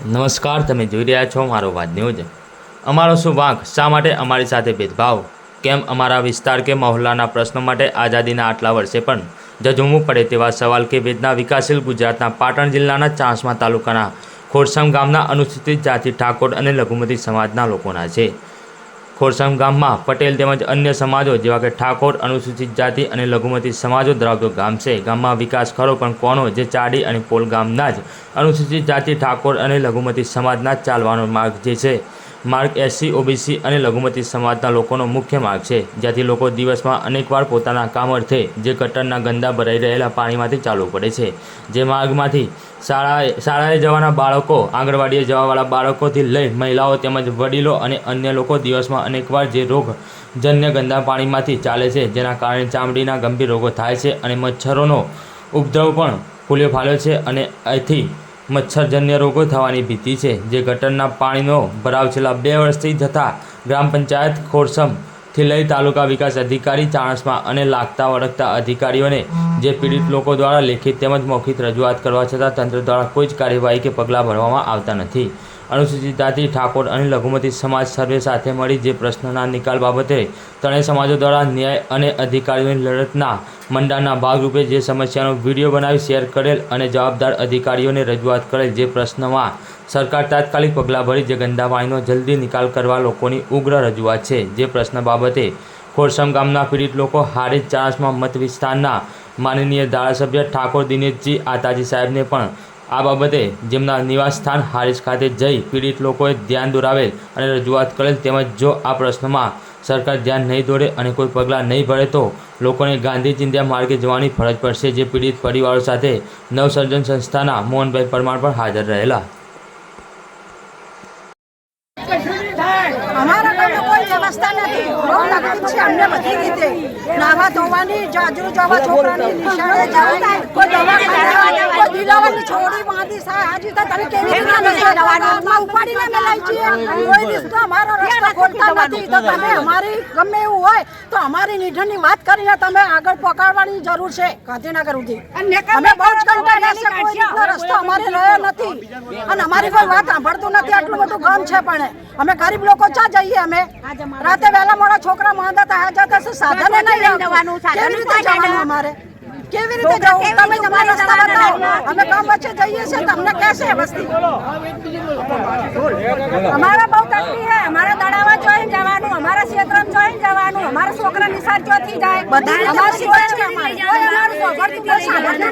નમસ્કાર, તમે જોઈ રહ્યા છો મારો વાત ન્યૂઝ. અમારો શું વાંક? શા માટે અમારી સાથે ભેદભાવ? કેમ અમારા વિસ્તાર કે મહોલ્લાના પ્રશ્નો માટે આઝાદીના આટલા વર્ષે પણ જજુમવું પડે તેવા સવાલ કે વેદના વિકાસશીલ ગુજરાતના પાટણ જિલ્લાના ચાંસમા તાલુકાના ખોરસમ ગામના અનુસૂચિત જાતિ ઠાકોર અને લઘુમતી સમાજના લોકોના છે. ખોરસમ ગામમાં પટેલ તેમજ અન્ય સમાજો જેવા કે ઠાકોર, અનુસૂચિત જાતિ અને લઘુમતી સમાજો ધરાવતું ગામ છે. ગામમાં વિકાસ ખરો પણ કોનો જે ચાડી અને પોલ ગામના જ અનુસૂચિત જાતિ, ઠાકોર અને લઘુમતી સમાજના ચાલવાનો માર્ગ જે છે. માર્ગ એસસી, ઓબીસી અને લઘુમતી સમાજના લોકોનો મુખ્ય માર્ગ છે, જ્યાંથી લોકો દિવસમાં અનેકવાર પોતાના કામ અર્થે જે ગટરના ગંદા ભરાઈ રહેલા પાણીમાંથી ચાલવું પડે છે. જે માર્ગમાંથી શાળાએ શાળાએ જવાના બાળકો, આંગણવાડીએ જવાવાળા બાળકોથી લઈ મહિલાઓ તેમજ વડીલો અને અન્ય લોકો દિવસમાં અનેકવાર જે રોગજન્ય ગંદા પાણીમાંથી ચાલે છે, જેના કારણે ચામડીના ગંભીર રોગો થાય છે અને મચ્છરોનો ઉપદ્રવ પણ ફૂલ્યો ફાલ્યો છે અને અહીંથી મચ્છરજન્ય રોગો થવાની ભીતિ છે, જે ગટરના પાણીનો ભરાવ છેલ્લા બે વર્ષથી થતા ગ્રામ પંચાયત ખોરસમથી લઈ તાલુકા વિકાસ અધિકારી ચાણસમાં અને લાગતા વળગતા અધિકારીઓને જે પીડિત લોકો દ્વારા લેખિત તેમજ મૌખિક રજૂઆત કરવા છતાં તંત્ર દ્વારા કોઈ જ કાર્યવાહી કે પગલાં ભરવામાં આવતા નથી. અનુસૂચિત જાતિ, ઠાકોર અને લઘુમતી સમાજ સર્વે સાથે મળી જે પ્રશ્નના નિકાલ બાબતે ત્રણેય સમાજો દ્વારા ન્યાય અને અધિકારીઓની લડતના મંડાણના ભાગરૂપે જે સમસ્યાનો વીડિયો બનાવી શેર કરેલ અને જવાબદાર અધિકારીઓને રજૂઆત કરેલ જે પ્રશ્નમાં સરકાર તાત્કાલિક પગલાં ભરી જે ગંદા પાણીનો જલ્દી નિકાલ કરવા લોકોની ઉગ્ર રજૂઆત છે. જે પ્રશ્ન બાબતે ખોરસમ ગામના પીડિત લોકો હારીજ ચાણસમાં મત વિસ્તારના માનનીય ધારાસભ્ય ઠાકોર દિનેશજી આતાજી સાહેબને પણ આ બાબતે જેમના નિવાસ સ્થાન હારીજ ખાતે જઈ પીડિત લોકોએ ધ્યાન દોરાવેલ અને રજૂઆત કરેલ તેમજ જો આ પ્રશ્નમાં સરકાર ધ્યાન નહીં દોરે અને કોઈ પગલાં નહીં ભરે તો લોકોને ગાંધી ચિંધ્યા માર્ગે જવાની ફરજ પડશે. જે પીડિત પરિવારો સાથે નવસર્જન સંસ્થાના મોહનભાઈ પરમાર પણ હાજર રહેલા. અમારા કોઈ વ્યવસ્થા નથી. બહુ તકલીફ છે અમને બધી રીતે. નાવા ધોવાની જાજુ જવા છોકરાની નિશાળે જવું કોઈ દવાખાને કોઈ દિલાવાની છોડી માંથી સા હાજી તો તમે કેવી રીતે ઉપાડીને અમે લઈ જઈએ કોઈ દિવસ તો અમારો રસ્તો ખોલતા નથી. તો તમે અમારી ગમે એવું હોય તો અમારી નિધનની વાત કરીને તમે આગળ પકડવાની જરૂર છે ગાંધીનગર સુધી. અમે બહુ જ કંટાળ્યા છે કોઈ રીતનો રસ્તો અમારે રહ્યો નથી. અને અમારી કોઈ વાત સાંભળતું નથી આટલું બધું ગામ છે પણ અમે ગરીબ લોકો ચા જઈએ અમે. રાતે વહેલા મોડા છોકરા માંદા થયા જતા સાધન નહીં આવતું. કેવી રીતે જવાનું અમારે? કેવી રીતે જવું તમે જ રસ્તા બતાવો અમે ગામ વચ્ચે જઈએ છીએ તમને કહેશે વસ્તી. અમારા બહુ તકલીફ છે. અમારા તળાવા જોઈ જવાનું અમારા ક્ષેત્રમાં જોઈ જવાનું અમારા છોકરા નિશાળ ચોથી જાય. બધા અમારી. સાંભળતું નહીં અમારે.